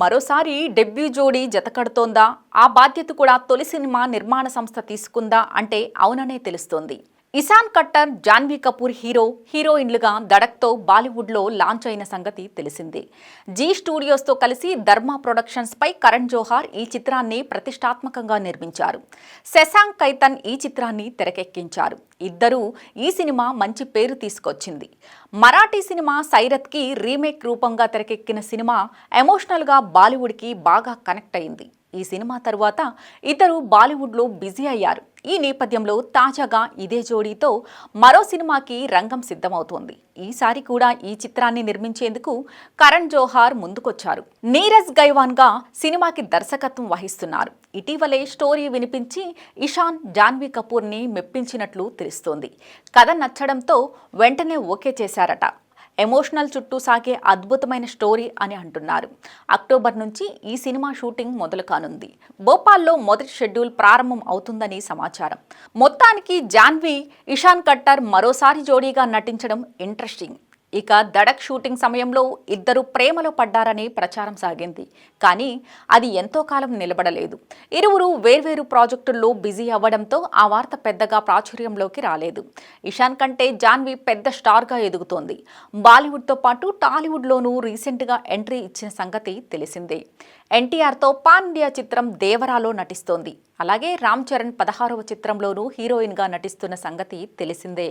మరోసారి డెబ్యూ జోడీ జతకడుతోందా? ఆ బాధ్యత కూడా తొలి సినిమా నిర్మాణ సంస్థ తీసుకుందా? అంటే అవుననే తెలుస్తోంది. ఇషాన్ కట్టర్ జాన్వీ కపూర్ హీరో హీరోయిన్లుగా దడక్తో బాలీవుడ్లో లాంచ్ అయిన సంగతి తెలిసిందే. జీ స్టూడియోస్తో కలిసి ధర్మా ప్రొడక్షన్స్పై కరణ్ జోహార్ ఈ చిత్రాన్ని ప్రతిష్టాత్మకంగా నిర్మించారు. శశాంక్ కైతన్ ఈ చిత్రాన్ని తెరకెక్కించారు. ఇద్దరూ ఈ సినిమా మంచి పేరు తీసుకొచ్చింది. మరాఠీ సినిమా సైరత్కి రీమేక్ రూపంగా తెరకెక్కిన సినిమా ఎమోషనల్గా బాలీవుడ్కి బాగా కనెక్ట్ అయింది. ఈ సినిమా తరువాత ఇద్దరు బాలీవుడ్లో బిజీ అయ్యారు. ఈ నేపథ్యంలో తాజాగా ఇదే జోడీతో మరో సినిమాకి రంగం సిద్ధమవుతోంది. ఈసారి కూడా ఈ చిత్రాన్ని నిర్మించేందుకు కరణ్ జోహార్ ముందుకొచ్చారు. నీరజ్ గైవాన్గా సినిమాకి దర్శకత్వం వహిస్తున్నారు. ఇటీవలే స్టోరీ వినిపించి ఇషాన్ జాన్వీ కపూర్ని మెప్పించినట్లు తెలుస్తోంది. కథ నచ్చడంతో వెంటనే ఓకే చేశారట. ఎమోషనల్ చుట్టూ సాగే అద్భుతమైన స్టోరీ అని అంటున్నారు. అక్టోబర్ నుంచి ఈ సినిమా షూటింగ్ మొదలు కానుంది. భోపాల్లో మొదటి షెడ్యూల్ ప్రారంభం అవుతుందని సమాచారం. మొత్తానికి జాన్వి ఇషాన్ కట్టర్ మరోసారి జోడీగా నటించడం ఇంట్రెస్టింగ్. ఇక దడక్ షూటింగ్ సమయంలో ఇద్దరు ప్రేమలో పడ్డారని ప్రచారం సాగింది. కానీ అది ఎంతో కాలం నిలబడలేదు. ఇరువురు వేర్వేరు ప్రాజెక్టుల్లో బిజీ అవ్వడంతో ఆ వార్త పెద్దగా ప్రాచుర్యంలోకి రాలేదు. ఇషాన్ కంటే జాన్వి పెద్ద స్టార్గా ఎదుగుతోంది. బాలీవుడ్తో పాటు టాలీవుడ్లోనూ రీసెంట్గా ఎంట్రీ ఇచ్చిన సంగతి తెలిసిందే. ఎన్టీఆర్తో పాన్ ఇండియా చిత్రం దేవరాలో నటిస్తోంది. అలాగే రామ్ చరణ్ పదహారవ చిత్రంలోనూ హీరోయిన్గా నటిస్తున్న సంగతి తెలిసిందే.